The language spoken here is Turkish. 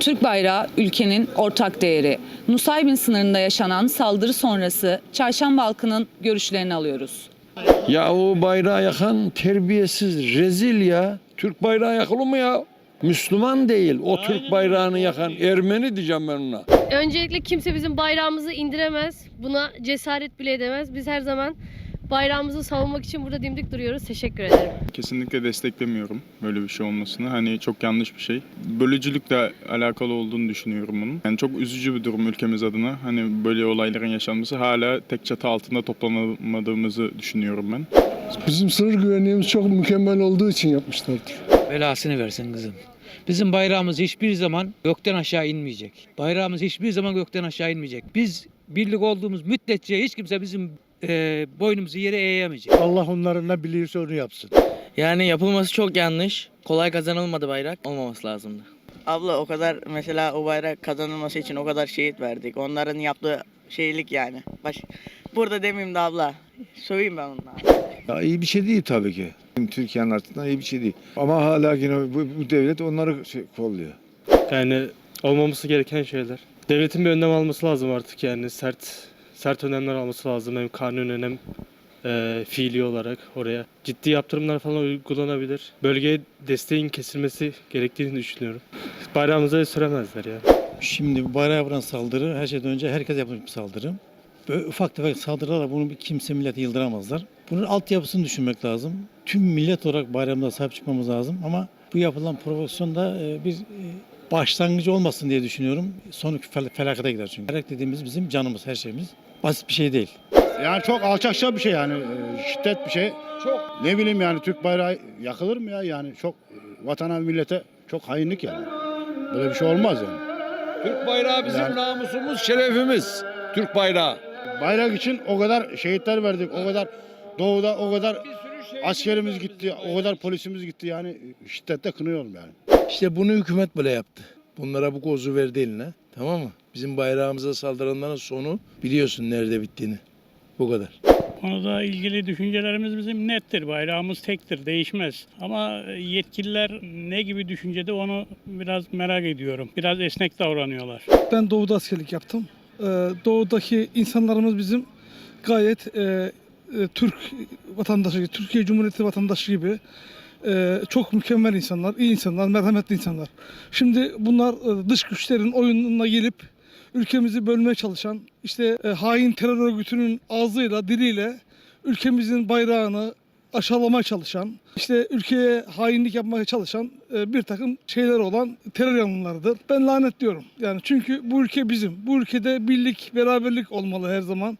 Türk bayrağı ülkenin ortak değeri. Nusaybin sınırında yaşanan saldırı sonrası Çarşamba halkının görüşlerini alıyoruz. Ya o bayrağı yakan terbiyesiz, rezil ya. Türk bayrağı yakılır mı ya? Müslüman değil. O Türk bayrağını yakan Ermeni diyeceğim ben ona. Öncelikle kimse bizim bayrağımızı indiremez. Buna cesaret bile edemez. Biz her zaman bayrağımızı savunmak için burada dimdik duruyoruz. Teşekkür ederim. Kesinlikle desteklemiyorum böyle bir şey olmasını. Hani çok yanlış bir şey. Bölücülükle alakalı olduğunu düşünüyorum bunun. Yani çok üzücü bir durum ülkemiz adına. Hani böyle olayların yaşanması hala tek çatı altında toplanamadığımızı düşünüyorum ben. Bizim sınır güvenliğimiz çok mükemmel olduğu için yapmışlardır. Belasını versin kızım. Bizim bayrağımız hiçbir zaman gökten aşağı inmeyecek. Bayrağımız hiçbir zaman gökten aşağı inmeyecek. Biz birlik olduğumuz müddetçe hiç kimse bizim e, boynumuzu yere eğemeyecek. Allah onların ne biliyorsa onu yapsın. Yani yapılması çok yanlış. Kolay kazanılmadı bayrak. Olmaması lazımdı. Abla o kadar mesela o bayrak kazanılması için o kadar şehit verdik. Onların yaptığı şeylik yani. Baş... Burada demeyeyim de abla. Söveyim ben onlara. Ya iyi bir şey değil tabii ki. Türkiye'nin açısından iyi bir şey değil. Ama hala yine bu, bu devlet onları şey, kolluyor. Yani olmaması gereken şeyler. Devletin bir önlem alması lazım artık yani sert sert önlemler alması lazım hem kanunen hem e, fiili olarak oraya. Ciddi yaptırımlar falan uygulanabilir. Bölgeye desteğin kesilmesi gerektiğini düşünüyorum. Bayrağımıza süremezler ya. Şimdi bayrağa vuran saldırı her şeyden önce herkes yapmış bir saldırı. Böyle ufak tefek saldırılarla bunu bir kimse milleti yıldıramazlar. Bunun altyapısını düşünmek lazım. Tüm millet olarak bayramda sahip çıkmamız lazım ama bu yapılan provokasyon da e, bir e, başlangıcı olmasın diye düşünüyorum. Sonu fel- felakete gider çünkü. Bayrak dediğimiz bizim canımız, her şeyimiz. Basit bir şey değil. Yani çok alçakça bir şey yani e, şiddet bir şey. Çok. Ne bileyim yani Türk bayrağı yakılır mı ya yani çok e, vatana millete çok hainlik yani. Böyle bir şey olmaz yani. Türk bayrağı bizim Yani- namusumuz, şerefimiz. Türk bayrağı. Bayrak için o kadar şehitler verdik, o kadar doğuda o kadar askerimiz gitti, o kadar polisimiz gitti yani şiddette kınıyorum yani. İşte bunu hükümet böyle yaptı. Bunlara bu kozu verdi eline. Tamam mı? Bizim bayrağımıza saldıranların sonu biliyorsun nerede bittiğini. Bu kadar. Konuda ilgili düşüncelerimiz bizim nettir. Bayrağımız tektir, değişmez. Ama yetkililer ne gibi düşüncede onu biraz merak ediyorum. Biraz esnek davranıyorlar. Ben doğuda askerlik yaptım. Ee, doğudaki insanlarımız bizim gayet e, e, Türk vatandaşı, Türkiye Cumhuriyeti vatandaşı gibi e, çok mükemmel insanlar, iyi insanlar, merhametli insanlar. Şimdi bunlar e, dış güçlerin oyununa gelip ülkemizi bölmeye çalışan, işte e, hain terör örgütünün ağzıyla, diliyle ülkemizin bayrağını aşağılamaya çalışan, işte ülkeye hainlik yapmaya çalışan e, bir takım şeyler olan terör yanlılarıdır. Ben lanetliyorum. Yani çünkü bu ülke bizim. Bu ülkede birlik, beraberlik olmalı her zaman.